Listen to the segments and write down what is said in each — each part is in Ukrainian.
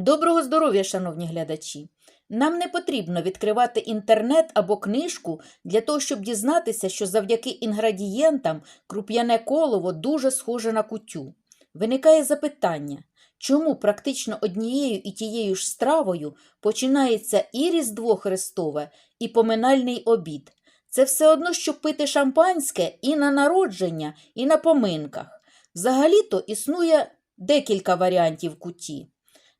Доброго здоров'я, шановні глядачі! Нам не потрібно відкривати інтернет або книжку для того, щоб дізнатися, що завдяки інгредієнтам круп'яне колово дуже схоже на кутю. Виникає запитання, чому практично однією і тією ж стравою починається і Різдво Христове, і поминальний обід. Це все одно, що пити шампанське і на народження, і на поминках. Взагалі-то існує декілька варіантів куті.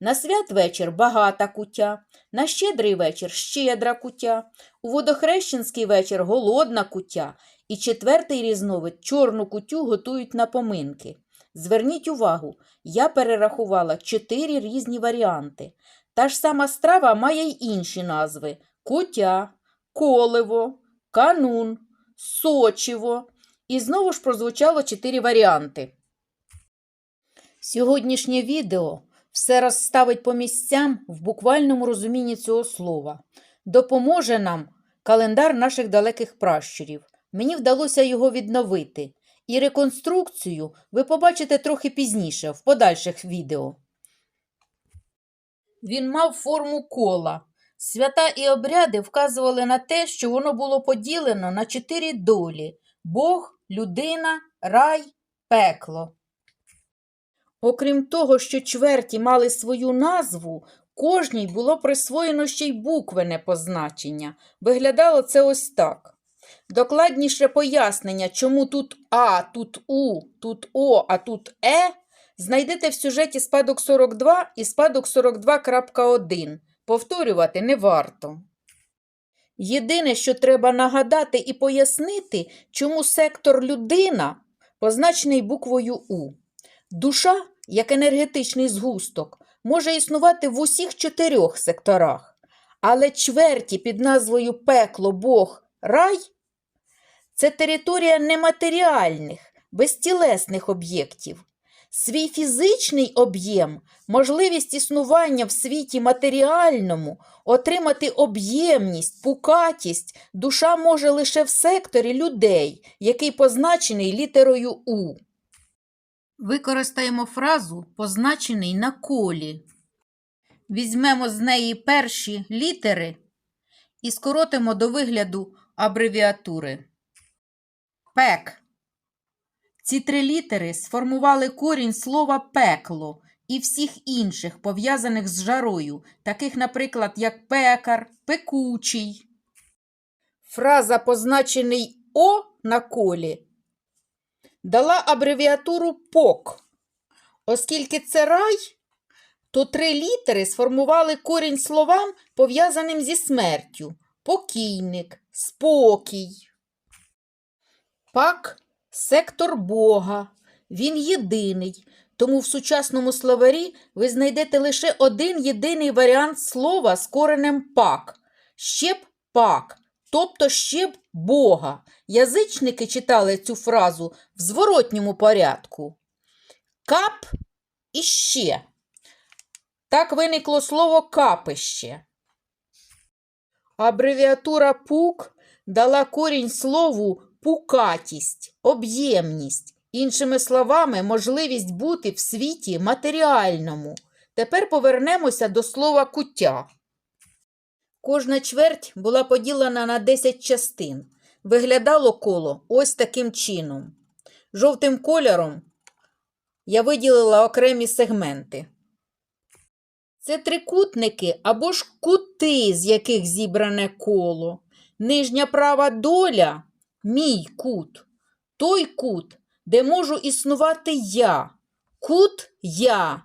На святвечір багата кутя, на щедрий вечір щедра кутя, у водохрещенський вечір голодна кутя і четвертий різновид чорну кутю готують на поминки. Зверніть увагу, я перерахувала чотири різні варіанти. Та ж сама страва має й інші назви: кутя, коливо, канун, сочіво. І знову ж прозвучало чотири варіанти. Сьогоднішнє відео все розставить по місцям в буквальному розумінні цього слова. Допоможе нам календар наших далеких пращурів. Мені вдалося його відновити, і реконструкцію ви побачите трохи пізніше, в подальших відео. Він мав форму кола. Свята і обряди вказували на те, що воно було поділено на чотири долі Бог, людина, рай, пекло. Окрім того, що чверті мали свою назву, кожній було присвоєно ще й буквене позначення. Виглядало це ось так. Докладніше пояснення, чому тут А, тут У, тут О, а тут Е, знайдете в сюжеті спадок 42 і спадок 42.1. Повторювати не варто. Єдине, що треба нагадати і пояснити, чому сектор людина позначений буквою У. Душа, як енергетичний згусток, може існувати в усіх чотирьох секторах, але чверті під назвою пекло, Бог, рай це територія нематеріальних, безтілесних об'єктів. Свій фізичний об'єм, можливість існування в світі матеріальному, отримати об'ємність, пукатість душа може лише в секторі людей, який позначений літерою У. Використаємо фразу позначений на колі. Візьмемо з неї перші літери і скоротимо до вигляду абревіатури. Пек. Ці три літери сформували корінь слова пекло і всіх інших, пов'язаних з жарою, таких, наприклад, як пекар, пекучий. Фраза, позначений О на колі, дала абревіатуру ПОК. Оскільки це рай, то три літери сформували корінь словам, пов'язаним зі смертю покійник, спокій. Пак сектор Бога. Він єдиний, тому в сучасному словарі ви знайдете лише один єдиний варіант слова з коренем пак щеп пак, тобто щеп Бога. Язичники читали цю фразу в зворотньому порядку. Кап і ще. Так виникло слово капище. Абревіатура пук дала корінь слову пукатість, об'ємність, іншими словами, можливість бути в світі матеріальному. Тепер повернемося до слова куття. Кожна чверть була поділена на 10 частин. Виглядало коло ось таким чином. Жовтим кольором я виділила окремі сегменти. Це трикутники або ж кути, з яких зібране коло. Нижня права доля мій кут. Той кут, де можу існувати я. Кут я,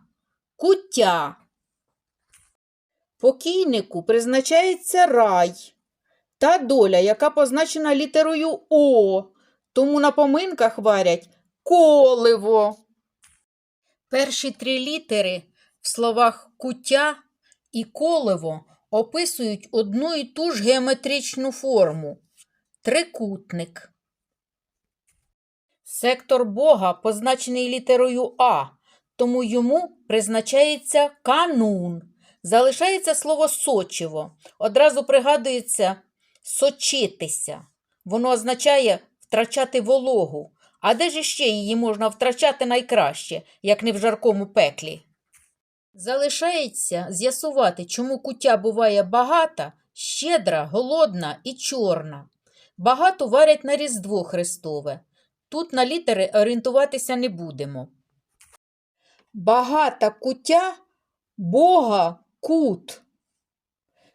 куття. Покійнику призначається рай. Та доля, яка позначена літерою О, тому на поминках варять коливо. Перші три літери в словах куття і коливо описують одну і ту ж геометричну форму трикутник. Сектор Бога позначений літерою А, тому йому призначається канун. Залишається слово сочиво. Одразу пригадується сочитися. Воно означає втрачати вологу. А де ж іще її можна втрачати найкраще, як не в жаркому пеклі? Залишається з'ясувати, чому куття буває багата, щедра, голодна і чорна. Багато варять на Різдво Христове. Тут на літери орієнтуватися не будемо. Багата куття Бога кут.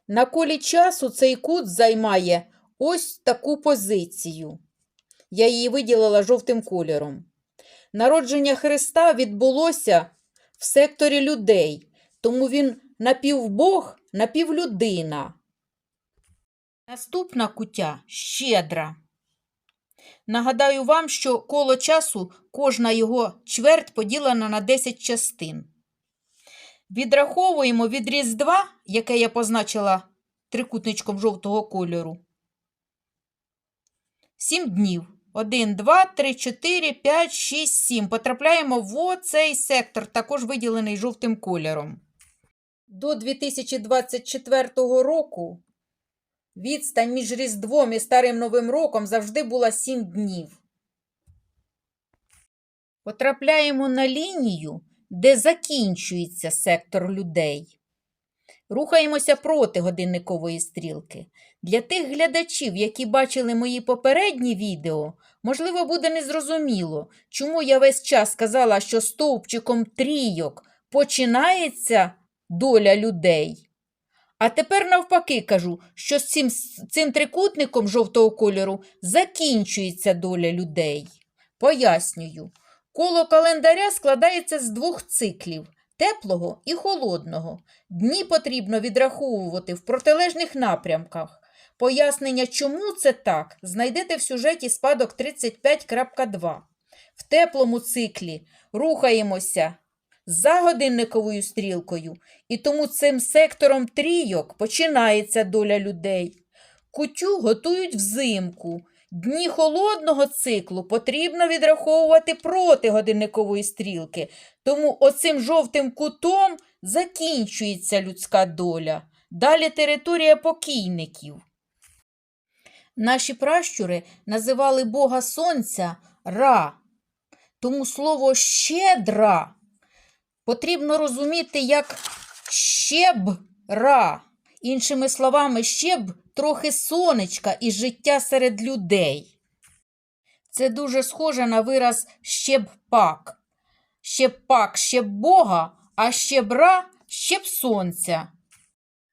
На колі часу цей кут займає ось таку позицію. Я її виділила жовтим кольором. Народження Христа відбулося в секторі людей, тому він напівбог, напівлюдина. Наступна куття щедра. Нагадаю вам, що коло часу кожна його чверть поділена на 10 частин. Відраховуємо від Різдва, яке я позначила трикутничком жовтого кольору. 7 днів. 1, 2, 3, 4, 5, 6, 7. Потрапляємо в оцей сектор, також виділений жовтим кольором. До 2024 року відстань між Різдвом і Старим Новим роком завжди була 7 днів. Потрапляємо на лінію, де закінчується сектор людей. Рухаємося проти годинникової стрілки. Для тих глядачів, які бачили мої попередні відео, можливо, буде незрозуміло, чому я весь час казала, що стовпчиком трійок починається доля людей. А тепер навпаки кажу, що з цим, цим трикутником жовтого кольору закінчується доля людей. Пояснюю. Коло календаря складається з двох циклів теплого і холодного. Дні потрібно відраховувати в протилежних напрямках. Пояснення, чому це так, знайдете в сюжеті спадок 35.2. В теплому циклі рухаємося за годинниковою стрілкою, і тому цим сектором трійок починається доля людей. Кутю готують взимку. Дні холодного циклу потрібно відраховувати проти годинникової стрілки, тому оцим жовтим кутом закінчується людська доля. Далі територія покійників. Наші пращури називали Бога Сонця Ра, тому слово щедра потрібно розуміти як щебра. Іншими словами, щеб трохи сонечка і життя серед людей. Це дуже схоже на вираз щебпак. Щепак щеб Бога, а щебра щеб сонця.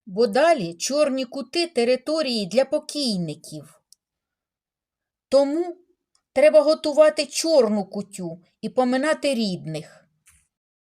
Бо далі чорні кути території для покійників. Тому треба готувати чорну кутю і поминати рідних.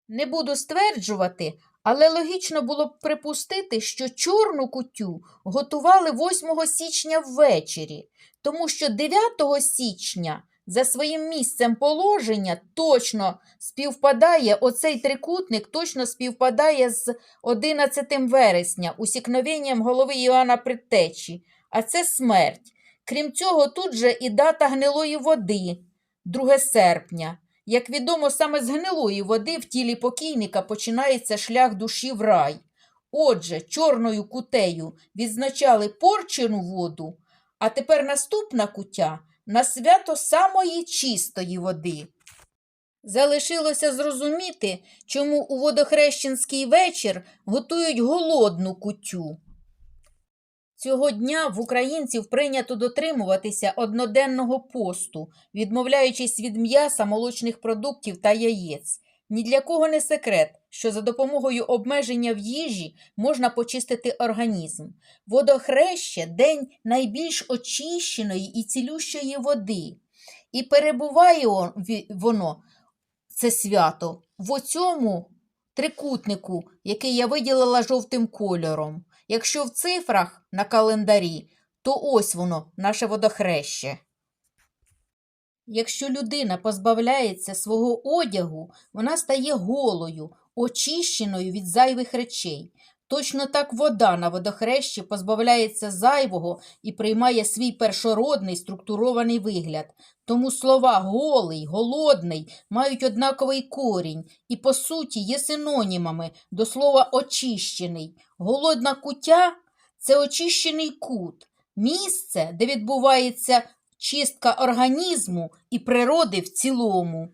Не буду стверджувати, але логічно було б припустити, що чорну кутю готували 8 січня ввечері, тому що 9 січня за своїм місцем положення точно співпадає, оцей трикутник точно співпадає з 11 вересня, усікновенням голови Іоанна Предтечі, а це смерть. Крім цього, тут же і дата гнилої води, 2 серпня. Як відомо, саме з гнилої води в тілі покійника починається шлях душі в рай. Отже, чорною кутею відзначали порчену воду, а тепер наступна кутя на свято самої чистої води. Залишилося зрозуміти, чому у водохрещенський вечір готують голодну кутю. Цього дня в українців прийнято дотримуватися одноденного посту, відмовляючись від м'яса, молочних продуктів та яєць. Ні для кого не секрет, що за допомогою обмеження в їжі можна почистити організм. Водохреще день найбільш очищеної і цілющої води. І перебуває воно, це свято, в оцьому трикутнику, який я виділила жовтим кольором. Якщо в цифрах на календарі, то ось воно, наше водохреще. Якщо людина позбавляється свого одягу, вона стає голою, очищеною від зайвих речей. Точно так вода на водохрещі позбавляється зайвого і приймає свій першородний структурований вигляд. Тому слова голий, голодний мають однаковий корінь і, по суті, є синонімами до слова очищений. Голодна куття це очищений кут, місце, де відбувається чистка організму і природи в цілому.